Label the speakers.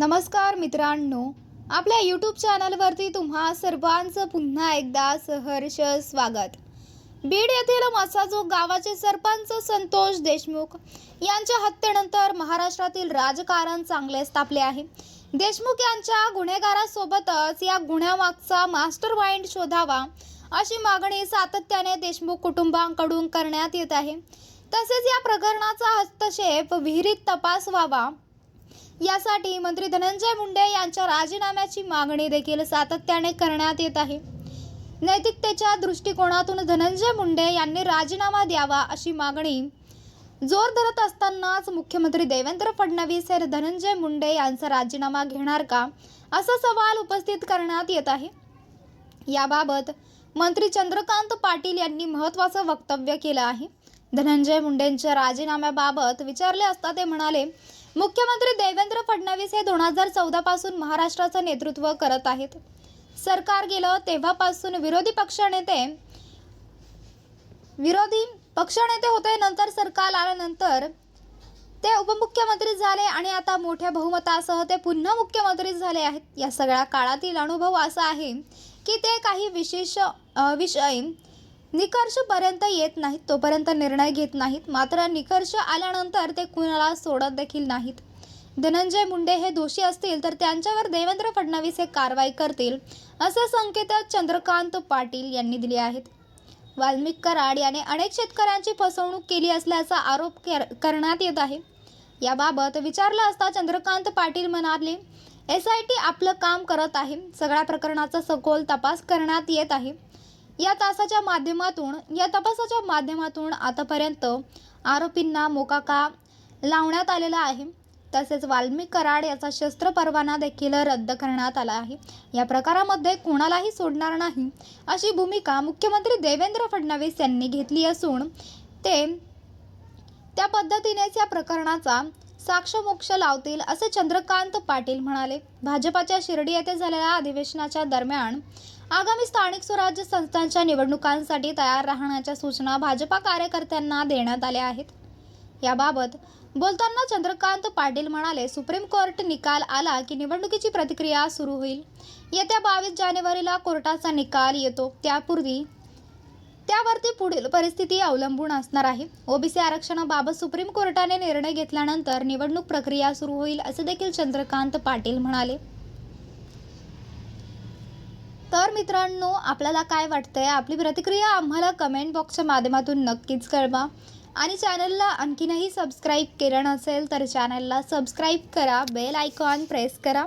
Speaker 1: नमस्कार मित्रांनो आपल्या यूट्यूब चॅनलवरती तुम्हा सर्वांचं पुन्हा एकदा सहर्ष स्वागत. बीड येथील मसाजो गावाचे सरपंच संतोष देशमुख यांच्या हत्येनंतर महाराष्ट्रातील राजकारण चांगलेच तापले आहे. देशमुख यांच्या गुन्हेगारासोबतच या गुन्ह्यामागचा मास्टर माइंड शोधावा अशी मागणी सातत्याने देशमुख कुटुंबांकडून करण्यात येत आहे. तसेच या प्रकरणाचा हस्तक्षेप विहिरीत तपास व्हावा यासाठी मंत्री धनंजय मुंडे यांच्या राजीनाम्याची मागणी देखील सातत्याने करण्यात येत आहे. नैतिकतेच्या दृष्टिकोनातून धनंजय मुंडे यांनी राजीनामा द्यावा अशी मागणी जोर धरत असतानाच मुख्यमंत्री देवेंद्र फडणवीस हे धनंजय मुंडे यांचा राजीनामा घेणार का असा सवाल उपस्थित करण्यात येत आहे. याबाबत मंत्री चंद्रकांत पाटील यांनी महत्त्वाचं वक्तव्य केलं आहे. धनंजय मुंडेंच्या राजीनाम्याबाबत विचारले असता ते म्हणाले मुख्यमंत्री देवेंद्र फडणवीस हे दोन हजार चौदा पासून महाराष्ट्राचं नेतृत्व करत आहेत. सरकार गेलं तेव्हापासून विरोधी पक्षनेते विरोधी पक्षनेते होते नंतर सरकार आल्यानंतर ते उपमुख्यमंत्री झाले आणि आता मोठ्या बहुमतासह ते पुन्हा मुख्यमंत्री झाले आहेत. या सगळ्या काळातील अनुभव असा आहे की ते काही विशेष विषय निकर्षपर्यंत येत नाहीत तोपर्यंत निर्णय घेत नाहीत. मात्र निकर्ष आल्यानंतर ते कुणाला सोडत देखील नाहीत. धनंजय मुंडे हे दोषी असतील तर त्यांच्यावर देवेंद्र फडणवीस हे कारवाई करतील असे संकेत चंद्रकांत पाटील यांनी दिले आहेत. वाल्मिक कराड याने अनेक शेतकऱ्यांची फसवणूक केली असल्याचा आरोप कर- करण्यात येत आहे. याबाबत विचारलं असता चंद्रकांत पाटील म्हणाले एस आय टी आपलं काम करत आहे. सगळ्या प्रकरणाचा सखोल तपास करण्यात येत आहे. या तासाच्या माध्यमातून या तपासाच्या माध्यमातून आतापर्यंत आरोपींना मोकाका लावण्यात आलेला आहे? तसेच वाल्मिक कराड याचा शस्त्र परवाना देखील रद्द करण्यात आला आहे. या प्रकारामध्ये कोणालाही सोडणार नाही अशी भूमिका मुख्यमंत्री देवेंद्र फडणवीस यांनी घेतली असून ते त्या पद्धतीनेच या प्रकरणाचा साक्षमोक्ष लावतील असे चंद्रकांत पाटील म्हणाले. भाजपाच्या शिर्डी येथे झालेल्या अधिवेशनाच्या दरम्यान आगामी स्थानिक स्वराज्य संस्थांच्या निवडणुकांसाठी तयार राहण्याच्या सूचना भाजपा कार्यकर्त्यांना देण्यात आल्या आहेत. याबाबत बोलताना चंद्रकांत पाटील म्हणाले सुप्रीम कोर्ट निकाल आला की निवडणुकीची प्रतिक्रिया सुरू होईल. येत्या बावीस जानेवारीला कोर्टाचा निकाल येतो. त्यापूर्वी त्यावरती पुढील परिस्थिती अवलंबून असणार आहे. ओबीसी आरक्षणाबाबत सुप्रीम कोर्टाने निर्णय घेतल्यानंतर निवडणूक प्रक्रिया सुरू होईल असे देखील चंद्रकांत पाटील म्हणाले. तर मित्रांनो आपल्याला काय वाटतंय? आपली प्रतिक्रिया आम्हाला कमेंट बॉक्सच्या माध्यमातून नक्कीच कळवा. आणि चॅनलला आणखीनही सबस्क्राईब केलं नसेल तर चॅनलला सबस्क्राईब करा बेल आयकॉन प्रेस करा.